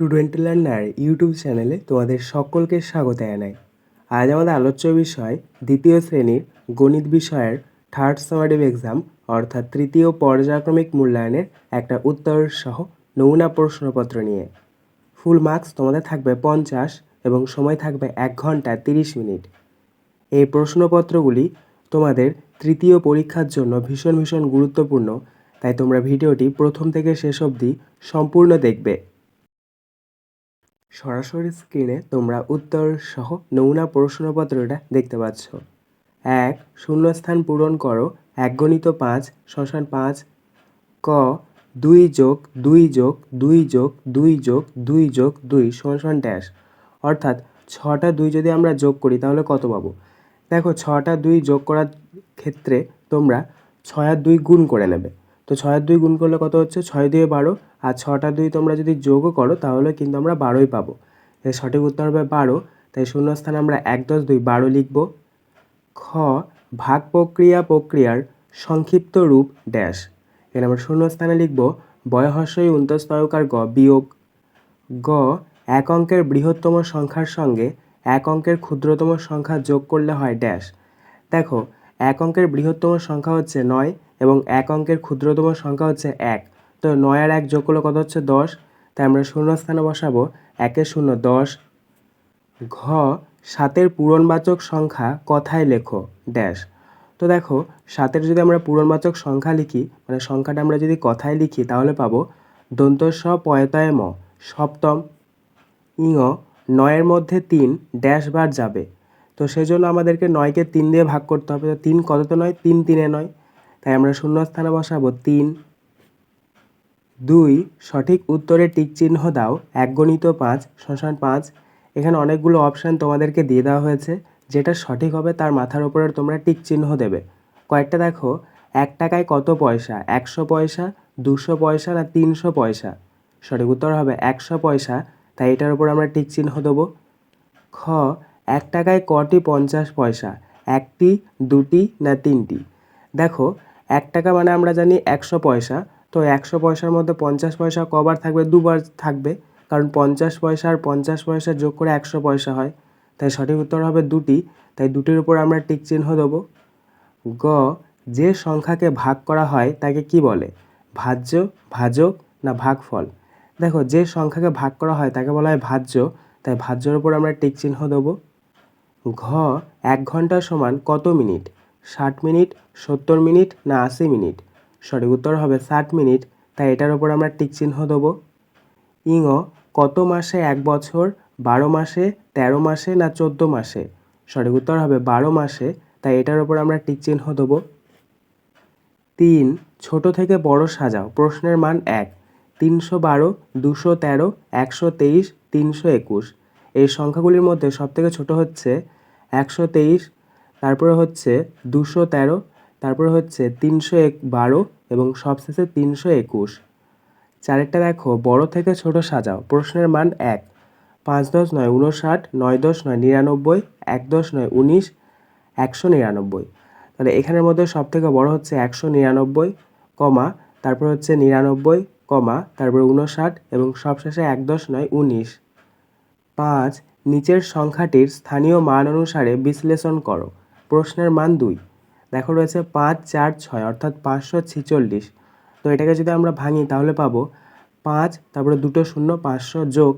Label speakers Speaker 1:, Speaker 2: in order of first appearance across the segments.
Speaker 1: Student learner YouTube চ্যানেলে তোমাদের সকলকে স্বাগত জানাই। আজ আমাদের আলোচ্য বিষয় দ্বিতীয় শ্রেণির গণিত বিষয়ের থার্ড সামারিভ এক্সাম অর্থাৎ তৃতীয় পর্যায়ক্রমিক মূল্যায়নের একটা উত্তর সহ নমুনা প্রশ্নপত্র নিয়ে। ফুল মার্কস তোমাদের থাকবে পঞ্চাশ এবং সময় থাকবে এক ঘণ্টা তিরিশ মিনিট। এই প্রশ্নপত্রগুলি তোমাদের তৃতীয় পরীক্ষার জন্য ভীষণ ভীষণ গুরুত্বপূর্ণ, তাই তোমরা ভিডিওটি প্রথম থেকে শেষ অবধি সম্পূর্ণ দেখবে। সরাসরি স্ক্রিনে তোমরা উত্তর সহ নমুনা প্রশ্নপত্রটা দেখতে পাচ্ছ। এক, শূন্যস্থান পূরণ করো এক গণিত পাঁচ, শ্মশান পাঁচ। ক, দুই যোগ দুই যোগ দুই যোগ দুই যোগ দুই যোগ, দুই সমান ড্যাশ অর্থাৎ ছটা দুই যদি আমরা যোগ করি, তাহলে কত পাবো? দেখো, ছটা দুই যোগ করার ক্ষেত্রে তোমরা ছয় আর দুই গুণ করে নেবে। তো ছয় আর দুই গুণ করলে কত হচ্ছে? ছয় দুয়ে বারো। আর ছটা দুই তোমরা যদি যোগও করো, তাহলে কিন্তু আমরা বারোই পাবো। তাই সঠিক উত্তর হবে বারো। তাই শূন্যস্থানে আমরা এক, দশ, দুই, বারো লিখব। খ, ভাগ প্রক্রিয়া প্রক্রিয়ার সংক্ষিপ্ত রূপ ড্যাশ। এখানে আমরা শূন্যস্থানে লিখব, বয়হস্যই উন্তস্তয়কার গ বিয়োগ। গ, এক অঙ্কের বৃহত্তম সংখ্যার সঙ্গে এক অঙ্কের ক্ষুদ্রতম সংখ্যা যোগ করলে হয় ড্যাশ। দেখো, এক অঙ্কের বৃহত্তম সংখ্যা হচ্ছে নয় এবং এক অঙ্কের ক্ষুদ্রতম সংখ্যা হচ্ছে এক। তো নয় আর এক যোগ করলে কত হচ্ছে? দশ। তাই আমরা শূন্যস্থানে বসাবো। একের শূন্য, দশ। ঘ, সাতের পূরণবাচক সংখ্যা কথায় লেখো, ড্যাশ। তো দেখো, সাতের যদি আমরা পূরণবাচক সংখ্যা লিখি মানে সংখ্যাটা আমরা যদি কথায় লিখি, তাহলে পাবো দন্তস্ব পয়তয় ম, সপ্তম, ইঙ, নয়ের মধ্যে তিন, ড্যাশ বার যাবে। তো সেজন্য আমাদেরকে নয়কে তিন দিয়ে ভাগ করতে হবে। তো তিন কত তো নয়? তিন তিনে নয়। তাই আমরা শূন্যস্থানে বসাবো তিন। দুই, সঠিক উত্তরে টিক চিহ্ন দাও এক গণিত পাঁচ, শ্মশান পাঁচ। এখানে অনেকগুলো অপশান তোমাদেরকে দিয়ে দেওয়া হয়েছে। যেটা সঠিক হবে তার মাথার ওপরে তোমরা টিক চিহ্ন দেবে। কয়েকটা দেখো, এক টাকায় কত পয়সা? একশো পয়সা, দুশো পয়সা না তিনশো পয়সা? সঠিক উত্তর হবে একশো পয়সা। তাই এটার উপর আমরা টিক চিহ্ন দেবো। খ, এক টাকায় কটি পঞ্চাশ পয়সা? একটি, দুটি না তিনটি? দেখো এক টাকা মানে আমরা জানি একশো পয়সা। তো একশো পয়সার মধ্যে পঞ্চাশ পয়সা কবার থাকবে, দুবার থাকবে। কারণ পঞ্চাশ পয়সা আর পঞ্চাশ পয়সা যোগ করে একশো পয়সা হয়। তাই সঠিক উত্তর হবে দুটি। তাই দুটির উপর আমরা টিক চিহ্ন দেবো। গ, যে সংখ্যাকে ভাগ করা হয় তাকে কি বলে? ভাজ্য, ভাজক না ভাগফল? দেখো, যে সংখ্যাকে ভাগ করা হয় তাকে বলা হয় ভাজ্য। তাই ভাজ্যর উপর আমরা টিক চিহ্ন দেবো। ঘ, এক ঘণ্টা সমান কত মিনিট? ষাট মিনিট, সত্তর মিনিট না আশি মিনিট? সঠিক উত্তর হবে ষাট মিনিট, তাই এটার উপর আমরা টিক চিহ্ন দেবো। ইঙ, কত মাসে এক বছর? বারো মাসে, তেরো মাসে না চোদ্দ মাসে? সঠিক উত্তর হবে বারো মাসে, তাই এটার উপর আমরা টিক চিহ্ন দেবো। তিন, ছোট থেকে বড় সাজাও, প্রশ্নের মান এক। তিনশো বারো, দুশো তেরো, একশো তেইশ, তিনশো একুশ। এই সংখ্যাগুলির মধ্যে সবথেকে ছোট হচ্ছে একশো তেইশ তারপরে হচ্ছে দুশো তেরো, তারপরে হচ্ছে তিনশো এক বারো এবং সবশেষে তিনশো একুশ। চারেরটা দেখো, বড় থেকে ছোট সাজাও। প্রশ্নের মান এক। পাঁচ দশ নয় উনষাট নয় দশ নয় নিরানব্বই, এক দশ নয় উনিশ, একশো নিরানব্বই। তাহলে এখানের মধ্যে সব থেকে বড় হচ্ছে একশো নিরানব্বই, কমা, তারপর হচ্ছে নিরানব্বই, কমা, তারপরে উনষাট এবং সবশেষে এক দশ নয় উনিশ। পাঁচ, নিচের সংখ্যাটির স্থানীয় মান অনুসারে বিশ্লেষণ করো। প্রশ্নের মান দুই। দেখো রয়েছে পাঁচ, চার, ছয়, অর্থাৎ পাঁচশো ছিচল্লিশ। তো এটাকে যদি আমরা ভাঙি, তাহলে পাবো পাঁচ, তারপরে দুটো শূন্য, পাঁচশো যোগ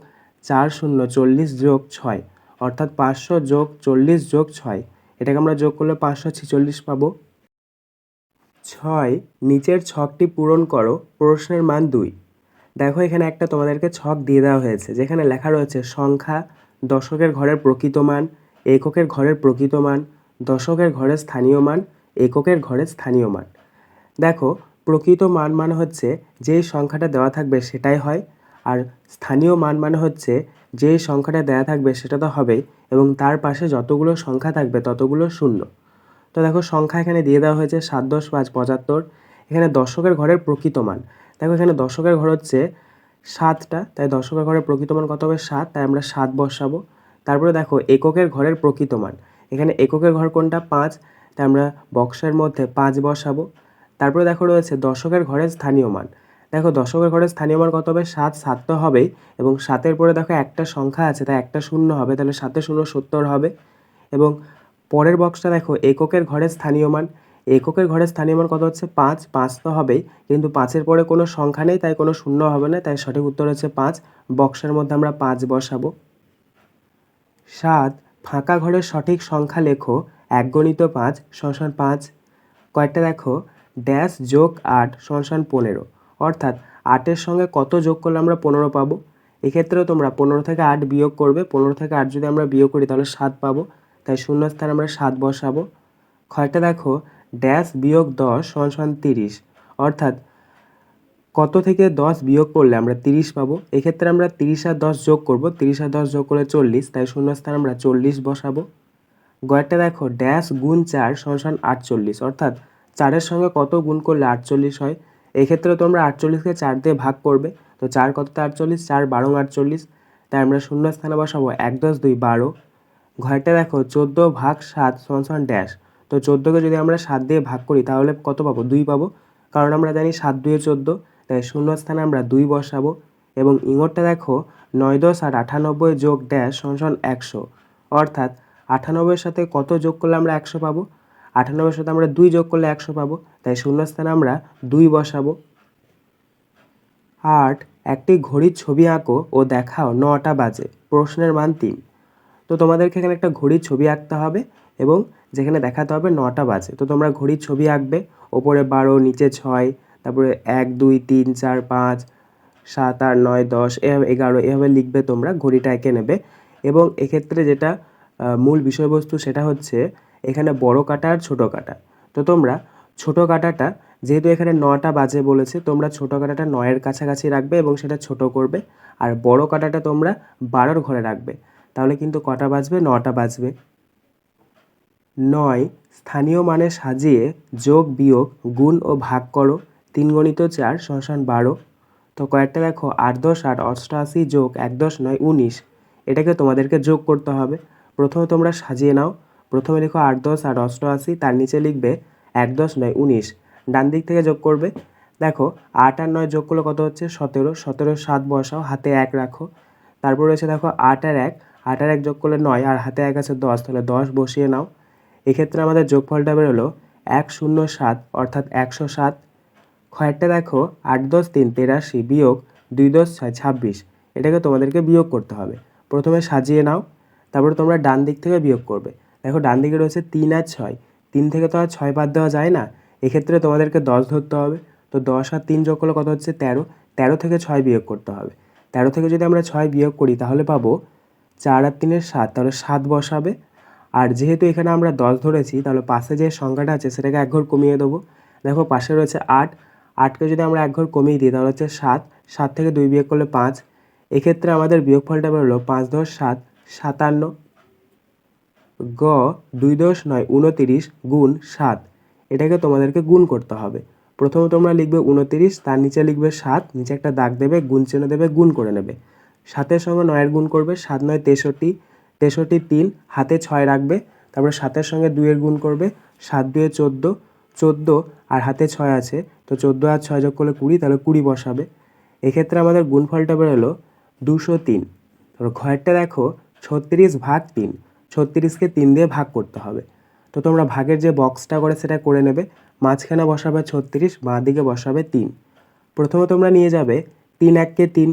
Speaker 1: চার শূন্য, চল্লিশ যোগ ছয়, অর্থাৎ পাঁচশো যোগ চল্লিশ যোগ ছয়। এটাকে আমরা যোগ করলে পাঁচশো ছিচল্লিশ পাবো। ছয়, নিচের ছকটি পূরণ করো, প্রশ্নের মান দুই। দেখো এখানে একটা তোমাদেরকে ছক দিয়ে দেওয়া হয়েছে, যেখানে লেখা রয়েছে, সংখ্যা দশকের ঘরের প্রকৃত মান, এককের ঘরের প্রকৃত মান দশকের ঘরের স্থানীয় মান, এককের ঘরের স্থানীয় মান। দেখো, প্রকৃত মান মানে হচ্ছে যে সংখ্যাটা দেওয়া থাকবে সেটাই হয়, আর স্থানীয় মান মানে হচ্ছে যে সংখ্যাটা দেওয়া থাকবে সেটা তো হবেই, এবং তার পাশে যতগুলো সংখ্যা থাকবে ততগুলো শূন্য। তো দেখো, সংখ্যা এখানে দিয়ে দেওয়া হয়েছে সাত দশ পাঁচ পঁচাত্তর। এখানে দশকের ঘরের প্রকৃত মান। দেখো, এখানে দশকের ঘর হচ্ছে সাতটা, তাই দশকের ঘরের প্রকৃত মান কত হবে? সাত, তাই আমরা সাত বসাবো। তারপরে দেখো, এককের ঘরের প্রকৃত মান। এখানে এককের ঘর কোনটা? পাঁচ। তাই আমরা বক্সের মধ্যে পাঁচ বসাবো। তারপরে দেখো রয়েছে দশকের ঘরের স্থানীয় মান। দেখো দশকের ঘরের স্থানীয় মান কত হবে? সাত। সাত তো হবেই। এবং সাতের পরে দেখো একটা সংখ্যা আছে, তাই একটা শূন্য হবে। তাহলে সাতে শূন্য সত্তর হবে। এবং পরের বক্সটা দেখো, এককের ঘরের স্থানীয় মান। এককের ঘরের স্থানীয় মান কত হচ্ছে? পাঁচ। পাঁচ তো হবেই। কিন্তু পাঁচের পরে কোনো সংখ্যা নেই, তাই কোনো শূন্য হবে না। তাই সঠিক উত্তর হচ্ছে পাঁচ। বক্সের মধ্যে আমরা পাঁচ বসাবো। সাত। ফাঁকা ঘরের সঠিক সংখ্যা লেখো এক গণিত পাঁচ শশান পাঁচ। কয়েকটা দেখো ড্যাশ যোগ আট শশান পনেরো। অর্থাৎ আটের সঙ্গে কত যোগ করলে আমরা পনেরো পাবো? এক্ষেত্রেও তোমরা পনেরো থেকে আট বিয়োগ করবে। পনেরো থেকে আট যদি আমরা বিয়োগ করি, তাহলে সাত পাবো। তাই শূন্য স্থানে আমরা সাত বসাবো। ক্ষয়টা দেখো ড্যাশ বিয়োগ দশ সমান তিরিশ। অর্থাৎ কত থেকে দশ বিয়োগ করলে আমরা তিরিশ পাবো? এক্ষেত্রে আমরা তিরিশ আর দশ যোগ করব। তিরিশ আর দশ যোগ করলে চল্লিশ, তাই শূন্য স্থানে আমরা চল্লিশ বসাবো। গয়েরটা দেখো ড্যাশ গুণ চার সমান আটচল্লিশ, অর্থাৎ চারের সঙ্গে কত গুণ করলে আটচল্লিশ হয়? এক্ষেত্রে তোমরা আটচল্লিশকে চার দিয়ে ভাগ করবে, তো চার কততে আটচল্লিশ? চার বারো আটচল্লিশ, তাই আমরা শূন্য স্থানে বসাবো এক, দশ, দুই, বারো। ঘরটা দেখো, চোদ্দ ভাগ সাত সমান ড্যাশ তো চোদ্দোকে যদি আমরা সাত দিয়ে ভাগ করি, তাহলে কত পাবো? দুই পাবো, কারণ আমরা জানি সাত দুয়ে চোদ্দ তাই শূন্য স্থানে আমরা দুই বসাবো এবং ইঙরটা দেখো নয় দশ আর আটানব্বই যোগ ড্যাশ সমান একশো। অর্থাৎ আটানব্বইয়ের সাথে কত যোগ করলে আমরা একশো পাবো? আটানব্বইয়ের সাথে আমরা দুই যোগ করলে একশো পাবো, তাই শূন্য স্থানে আমরা দুই বসাবো। আট, একটি ঘড়ির ছবি আঁকো ও দেখাও, নটা বাজে, প্রশ্নের মান তিন। তো তোমাদেরকে এখানে একটা ঘড়ির ছবি আঁকতে হবে এবং যেখানে দেখাতে হবে নটা বাজে। তো তোমরা ঘড়ির ছবি আঁকবে, ওপরে বারো, নিচে ছয় তারপরে এক, দুই, তিন, চার, পাঁচ, সাত, আট, নয়, দশ, এভাবে এগারো, এভাবে লিখবে তোমরা, ঘড়িটা এঁকে নেবে। এবং এক্ষেত্রে যেটা মূল বিষয়বস্তু সেটা হচ্ছে, এখানে বড় কাটা আর ছোটো কাটা। তো তোমরা, ছোটো কাটাটা, যেহেতু এখানে নটা বাজে বলেছে, তোমরা ছোটো কাটাটা নয়ের কাছাকাছি রাখবে এবং সেটা ছোট করবে। আর বড় কাটাটা তোমরা বারোর ঘরে রাখবে। তাহলে কিন্তু কটা বাজবে? নটা বাজবে। নয়, স্থানীয় মানে সাজিয়ে যোগ, বিয়োগ, গুণ ও ভাগ করো। তিন গণিত চার শশান বারো। তো কয়েকটা দেখো, আট দশ আট অষ্টআশি যোগ এক দশ নয় উনিশ। এটাকে তোমাদেরকে যোগ করতে হবে। প্রথমে তোমরা সাজিয়ে নাও। প্রথমে লিখো আট দশ আট অষ্টআশি তার নিচে লিখবে এক দশ নয় উনিশ। ডান দিক থেকে যোগ করবে। দেখো, আট আর নয় যোগ করলে কত হচ্ছে? সতেরো। সতেরো সাত বসাও, হাতে এক রাখো। তারপর রয়েছে দেখো আট আর এক। আট আর এক যোগ করলে নয়, আর হাতে এক আছে দশ। তাহলে দশ বসিয়ে নাও। এক্ষেত্রে আমাদের যোগফলটা বেরোলো এক শূন্য সাত, অর্থাৎ একশো সাত। ক্ষয়েরটা দেখো, আট দশ তিন তেরাশি বিয়োগ দুই দশ ছয় ছাব্বিশ। এটাকে তোমাদেরকে বিয়োগ করতে হবে। প্রথমে সাজিয়ে নাও, তারপরে তোমরা ডান দিক থেকে বিয়োগ করবে। দেখো, ডান দিকে রয়েছে তিন আর ছয়। তিন থেকে তো আর ছয় বাদ দেওয়া যায় না। এক্ষেত্রে তোমাদেরকে দশ ধরতে হবে। তো দশ আর তিন যোগ করলে কত হচ্ছে? তেরো। তেরো থেকে ছয় বিয়োগ করতে হবে। তেরো থেকে যদি আমরা ছয় বিয়োগ করি, তাহলে পাবো চার আর তিনের সাত। তাহলে সাত বসাবে। আর যেহেতু এখানে আমরা দশ ধরেছি, তাহলে পাশে যে সংখ্যাটা আছে, সেটাকে এক ঘর কমিয়ে দেবো। দেখো, পাশে রয়েছে আট। আটকে যদি আমরা এক ঘর কমিয়ে দিই, তাহলে হচ্ছে সাত। সাত থেকে দুই বিয়োগ করলে পাঁচ। এক্ষেত্রে আমাদের বিয়োগফলটা বেরোলো পাঁচ দশ সাত, সাতান্ন গ দুই দশ নয়, উনতিরিশ গুণ সাত। এটাকে তোমাদেরকে গুণ করতে হবে। প্রথমে তোমরা লিখবে উনতিরিশ, তার নিচে লিখবে সাত, নিচে একটা দাগ দেবে, গুণ চিহ্ন দেবে, গুণ করে নেবে। সাতের সঙ্গে নয়ের গুণ করবে, সাত নয় তেষট্টি তেষট্টি তিন, হাতে ছয় রাখবে, তারপরে সাতের সঙ্গে দুইয়ের গুণ করবে, সাত দুয়ে চোদ্দ চোদ্দ আর হাতে ছয় আছে, তো চোদ্দ আর ছয় যোগ করলে কুড়ি, তাহলে কুড়ি বসাবে। এক্ষেত্রে আমাদের গুণফলটা বেরোলো দুশো তিন। তারপর ঘরেরটা দেখো, ছত্রিশ ভাগ তিন। ছত্রিশকে তিন দিয়ে ভাগ করতে হবে। তো তোমরা ভাগের যে বক্সটা করে সেটা করে নেবে, মাঝখানে বসাবে ছত্রিশ বাঁ দিকে বসাবে তিন। প্রথমে তোমরা নিয়ে যাবে তিন এককে তিন,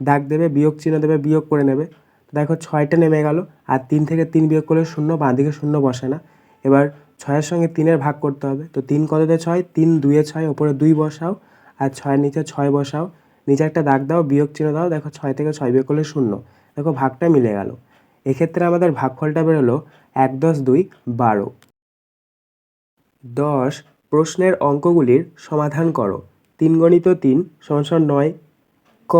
Speaker 1: দাগ দেবে, বিয়োগ চিহ্ন দেবে, বিয়োগ করে নেবে। দেখো ছয়টা নেমে গেল, আর তিন থেকে তিন বিয়োগ করলে শূন্য বাঁ দিকে শূন্য বসে না। এবার ছয়ের সঙ্গে তিনের ভাগ করতে হবে। তো তিন কততে ছয়? তিন, দুয়ে ছয়, ওপরে দুই বসাও, আর ছয়ের নিচে ছয় বসাও। নিচে একটা দাগ দাও, বিয়োগ চিহ্ন দাও, দেখো ছয় থেকে ছয় বিয়োগ করলে শূন্য। দেখো ভাগটা মিলে গেল। এক্ষেত্রে আমাদের ভাগফলটা বেরোলো এক দশ দুই বারো। দশ, প্রশ্নের অঙ্কগুলির সমাধান করো। তিন গণিত তিন সমান নয়। ক,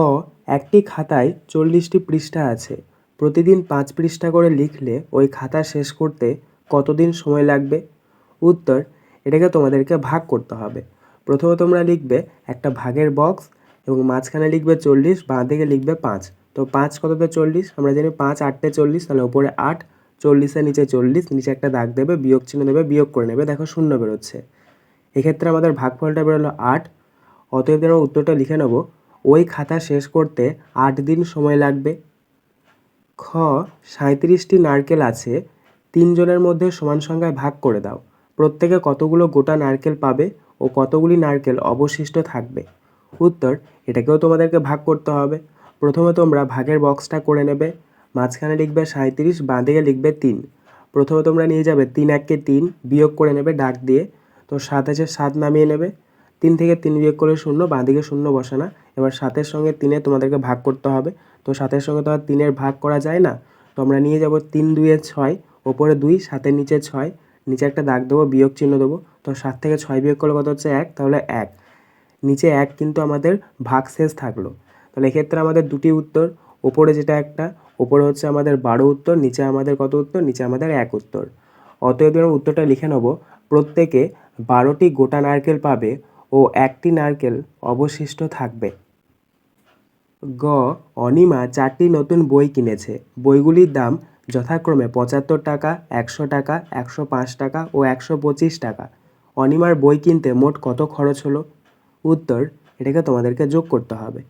Speaker 1: একটি খাতায় চল্লিশটি পৃষ্ঠা আছে। প্রতিদিন পাঁচ পৃষ্ঠা করে লিখলে ওই খাতা শেষ করতে কতদিন সময় লাগবে? উত্তর, এটাকে তোমাদেরকে ভাগ করতে হবে। প্রথমে তোমরা লিখবে একটা ভাগের বক্স এবং মাঝখানে লিখবে চল্লিশ, বাঁ দিকে লিখবে পাঁচ। তো পাঁচ কততে চল্লিশ? আমরা জানি পাঁচ আটটে চল্লিশ, তাহলে ওপরে আট চল্লিশের নিচে চল্লিশ, নিচে একটা দাগ দেবে, বিয়োগ চিহ্ন দেবে, বিয়োগ করে নেবে। দেখো শূন্য বেরোচ্ছে। এক্ষেত্রে আমাদের ভাগফলটা বেরোলো আট। অতএব আমরা উত্তরটা লিখে নেব। ওই খাতা শেষ করতে আট দিন সময় লাগবে। খ, সাঁইত্রিশটি নারকেল আছে। তিনজনের মধ্যে সমান সংখ্যায় ভাগ করে দাও। প্রত্যেকে কতগুলো গোটা নারকেল পাবে ও কতগুলি নারকেল অবশিষ্ট থাকবে? উত্তর, এটাকেও তোমাদেরকে ভাগ করতে হবে। প্রথমে তোমরা ভাগের বক্সটা করে নেবে। মাঝখানে লিখবে সাঁইত্রিশ বাঁ দিকে লিখবে তিন। প্রথমে তোমরা নিয়ে যাবে তিন এককে তিন বিয়োগ করে নেবে ডাক দিয়ে। তো সাত আছে সাত নামিয়ে নেবে। তিন থেকে তিন বিয়োগ করে শূন্য বাঁ দিকে শূন্য বসানা এবার সাতের সঙ্গে তিনে তোমাদেরকে ভাগ করতে হবে। তো সাতের সঙ্গে তো আর তিনের ভাগ করা যায় না? তো আমরা নিয়ে যাব তিন দুইয়ে ছয়। ওপরে দুই সাতের নিচে ছয়। নিচে একটা দাগ দেবো, বিয়োগ চিহ্ন দেবো। তো সাত থেকে ছয় বিয়োগ করলে কত হচ্ছে এক? তাহলে এক। নিচে এক কিন্তু আমাদের ভাগ শেষ থাকল। তাহলে এক্ষেত্রে আমাদের দুটি উত্তর, ওপরে যেটা একটা, ওপরে হচ্ছে আমাদের বারো উত্তর, নিচে আমাদের কত উত্তর? নিচে আমাদের এক উত্তর। অতএব আমরা উত্তরটা লিখে নেব। প্রত্যেকে বারোটি গোটা নারকেল পাবে ও একটি নারকেল অবশিষ্ট থাকবে। গ, অনিমা চারটি নতুন বই কিনেছে। বইগুলির দাম যথাক্রমে পঁচাত্তর টাকা, একশো টাকা, একশো পাঁচ টাকা ও একশো পঁচিশ টাকা। অনিমার বই কিনতে মোট কত খরচ হলো? উত্তর, এটাকে তোমাদেরকে যোগ করতে হবে।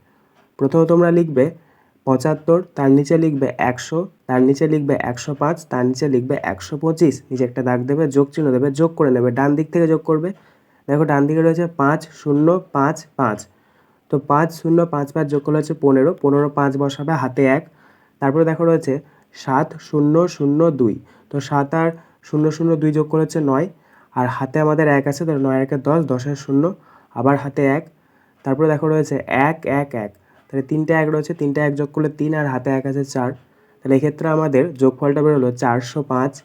Speaker 1: প্রথমে তোমরা লিখবে পঁচাত্তর, তার নিচে লিখবে একশো, তার নিচে লিখবে একশো পাঁচ, তার নিচে লিখবে একশো পঁচিশ। নিচে একটা দাগ দেবে, যোগ চিহ্ন দেবে, যোগ করে নেবে, ডান দিক থেকে যোগ করবে। দেখো, ডান দিকে রয়েছে পাঁচ, শূন্য, পাঁচ পাঁচ। তো পাঁচ, শূন্য, পাঁচ পাঁচ যোগ করলে হচ্ছে পনেরো পনেরো, পাঁচ বসাবে হাতে এক। তারপরে দেখো রয়েছে সাত শূন্য শূন্য দুই। তো সাত আর শূন্য শূন্য দুই যোগ করে হচ্ছে নয়। আর হাতে আমাদের এক আছে, তাহলে নয়, একে দশ দশের শূন্য। আবার হাতে এক। তারপরে দেখো রয়েছে এক এক এক। তাহলে তিনটে এক রয়েছে, তিনটে এক যোগ করলে তিন আর হাতে এক আছে চার। তাহলে এক্ষেত্রে আমাদের যোগফলটা বেরোলো চারশো পাঁচ।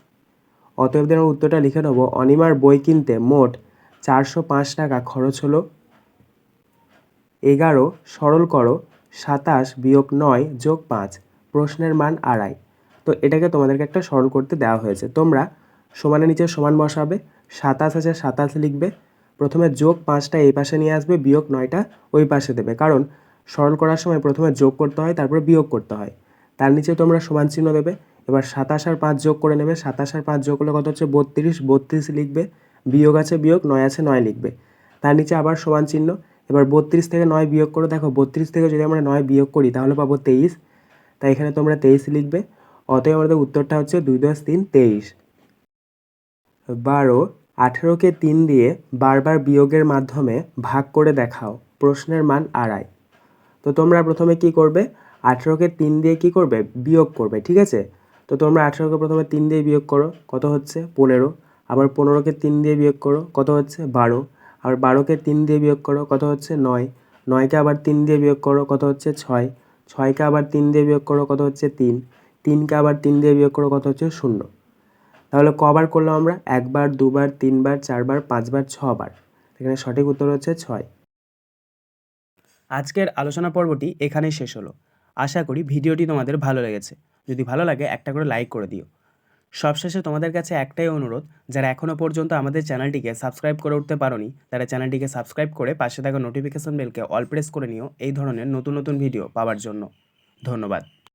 Speaker 1: অতএব আমরা উত্তরটা লিখে নেব, অনিমার বই কিনতে মোট চারশো পাঁচ টাকা খরচ হলো। এগারো, সরল করো, সাতাশ বিয়োগ নয় যোগ পাঁচ। প্রশ্নের মান আড়াই। তো এটাকে তোমাদেরকে একটা সরল করতে দেওয়া হয়েছে। তোমরা সমানের নিচে সমান বসাবে, সাতাশ আছে, সাতাশ লিখবে। প্রথমে যোগ পাঁচটা এই পাশে নিয়ে আসবে, বিয়োগ নয়টা ওই পাশে দেবে। কারণ সরল করার সময় প্রথমে যোগ করতে হয়, তারপরে বিয়োগ করতে হয়। তার নিচে তোমরা সমান চিহ্ন দেবে। এবার সাতাশ আর পাঁচ যোগ করে নেবে। সাতাশ আর পাঁচ যোগ করলে কত হচ্ছে? বত্রিশ। বত্রিশ লিখবে। বিয়োগ আছে, বিয়োগ, নয় আছে, নয় লিখবে। তার নিচে আবার সমান চিহ্ন। এবার বত্রিশ থেকে নয় বিয়োগ করে। দেখো, বত্রিশ থেকে যদি আমরা নয় বিয়োগ করি, তাহলে পাবো তেইশ। তাই এখানে তোমরা তেইশ লিখবে। অতএব আমাদের উত্তরটা হচ্ছে দুই দশ তিন তেইশ। বারো, আঠেরোকে তিন দিয়ে বারবার বিয়োগের মাধ্যমে ভাগ করে দেখাও, প্রশ্নের মান আড়াই। তো তোমরা প্রথমে কি করবে? আঠেরোকে তিন দিয়ে কি করবে? বিয়োগ করবে, ঠিক আছে? তো তোমরা আঠেরোকে প্রথমে তিন দিয়ে বিয়োগ করো, কত হচ্ছে? পনেরো। আবার পনেরোকে তিন দিয়ে বিয়োগ করো, কত হচ্ছে? বারো। আবার বারোকে তিন দিয়ে বিয়োগ করো, কত হচ্ছে? নয়। নয়কে আবার তিন দিয়ে বিয়োগ করো, কত হচ্ছে? ছয়। ছয়কে আবার তিন দিয়ে বিয়োগ করো, কত হচ্ছে? তিন। তিনকে আবার তিন দিয়ে বিয়োগ করো কত হচ্ছে? শূন্য। তাহলে কবার করলাম আমরা? একবার, দুবার, তিনবার, চারবার, পাঁচবার, ছবার। এখানে সঠিক উত্তর হচ্ছে ছয়।
Speaker 2: আজকের আলোচনা পর্বটি এখানেই শেষ হলো। আশা করি ভিডিওটি তোমাদের ভালো লেগেছে। যদি ভালো লাগে, একটা করে লাইক করে দিও। সবশেষে তোমাদের কাছে একটাই অনুরোধ, যারা এখনও পর্যন্ত আমাদের চ্যানেলটিকে সাবস্ক্রাইব করে উঠতে পারোনি, তারা চ্যানেলটিকে সাবস্ক্রাইব করে পাশে থাকা নোটিফিকেশন বেলকে অল প্রেস করে নিও, এই ধরনের নতুন নতুন ভিডিও পাওয়ার জন্য। ধন্যবাদ।